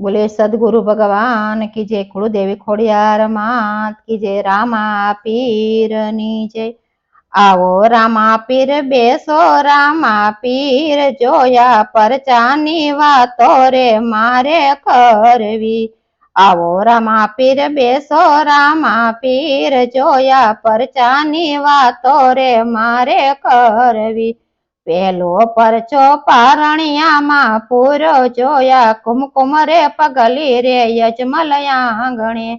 બોલે સદગુરુ ભગવાન કી જય કુળદેવી ખોડિયાર માત કી જય રામા પીરની જય આવો રામા પીર બેસો રામા પીર જોયા પરચાની વાતો રે મારે કરવી આવો રામા પીર બેસો રામા પીર જોયા પરચાની વાતો રે મારે કરવી પેલો પરચો પારણિયામાં પૂરો જોયા, કુમકુમ રે પગલી રે યજમલયા આંગણે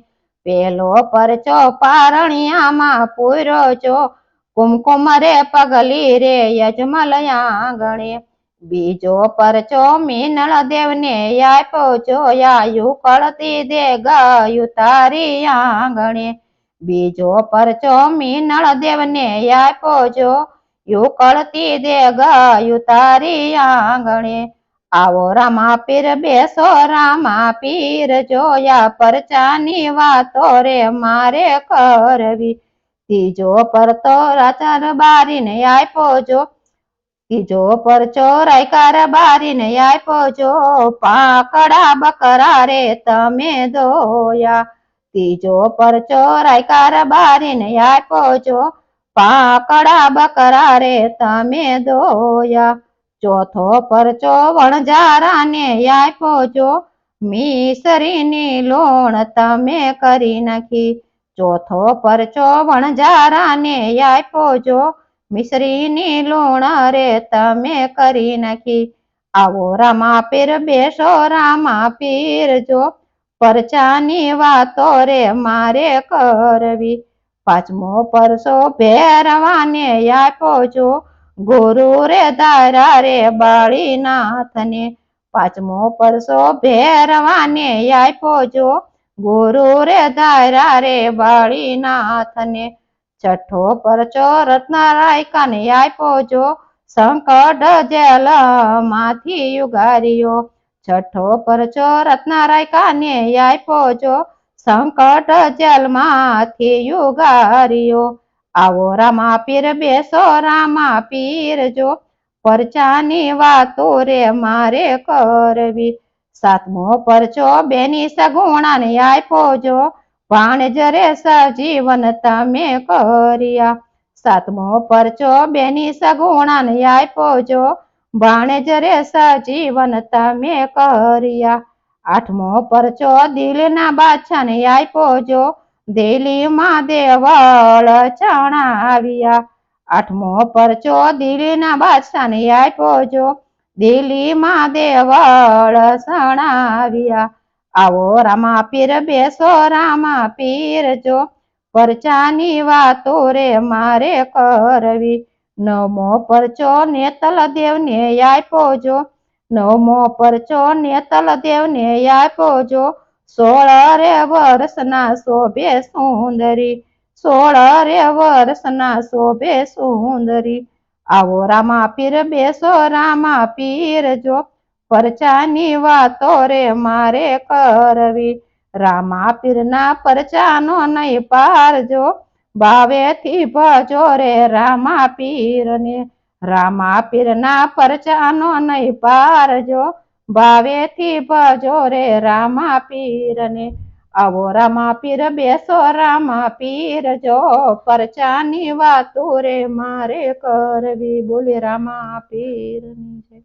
પેલો પરચો પારણિયામાં પૂરો જો, કુમકુમ રે પગલી રે યજમલયા આંગણે બીજો પરચો મીનળ દેવને આપ્યો જોયા યુકળતી દે ગયું તારી આંગણે. બીજો પરચો મીનળ દેવને આપ્યો જો યુકળતી દે ગયું તારી આંગણે આવો રામા પીર બેસો રામા પીર જોયા પરચાની વાતો રે મારે કરવી ત્રીજો પરતો રાચર બારીને આપ્યો જો ત્રીજો પરચો રાયકાર બારીને આપ્યો જો પાકડા બકરા રે તમે દોયા ત્રીજો પરચો રાયકાર બારીને આપ્યો જો પાકડા બકરા રે તમે દોયા ચોથો પરચો વણજારાને આપ્યો જો મિસરીની લોણ તમે કરી નાખી ચોથો પરચો વણજારાને આપ્યો જો મિસરીની લોણ રે તમે કરી નાખી આવો રામા પીર બેસો રામા પીર જો પરચાની વાતો રે મારે કરવી પાંચમો પરસો ભેરવાને આપો છો ગુરુ રે દારા રે બાળીનાથને. પાંચમો પરસો ભેરવાને આપો છો ગુરુ રે દારા રે બાળીનાથને. છઠ્ઠો પરચો રત્નારાયકાને આપો છો સંકટ જેલમાંથી યુગારીઓ છઠ્ઠો પરચો રત્નારાયકાને આપ્યો જો સંકટ જેલમાંથી યુગારીઓ આવો રામા પીર બેસો રામા પીર જો પરચાની વાતો રે મારે કરવી સાતમો પરચો બેની સગુણાને આપ્યો જો ભાણેજ રે સજીવન તમે કર્યા સાતમો પરચો બેની સગુણાને આપ્યો જો ભાણેજ રે સજીવન તમે કર્યા આઠમો પરચો દિલના બાદશાહને આપ્યો જો દિલ્હીમાં દેવળ ચણાવ્યા. આઠમો પરચો દિલ્હીના બાદશાહને આપ્યો જો દિલ્હીમાં દેવળ સણાવ્યા આવો રામા પીર, બેસો રામા પીર જો પરચાની વાતો રે મારે કરવી. નવમો પરચો નેતલ દેવને આપ્યો જો નવમો પરચો નેતલ દેવને આપો જો સોળ રે વર્ષના શોભે સુંદરી. સોળ રે વર્ષના શોભે સુંદરી. આવો રામા પીર બેસો, રામા પીર જો. પરચાની વાતો રે મારે કરવી. રામા પીરના પરચાનો નહીં પારજો. ભાવેથી ભજો રે રામા પીરને. રામા પીરના પરચાનો નહીં પારજો, ભાવેથી ભજો રે રામા પીરને. આવો રામા પીર બેસો, રામા પીર જો પરચાની વાતો રે મારે કરવી. બોલે રામા પીરની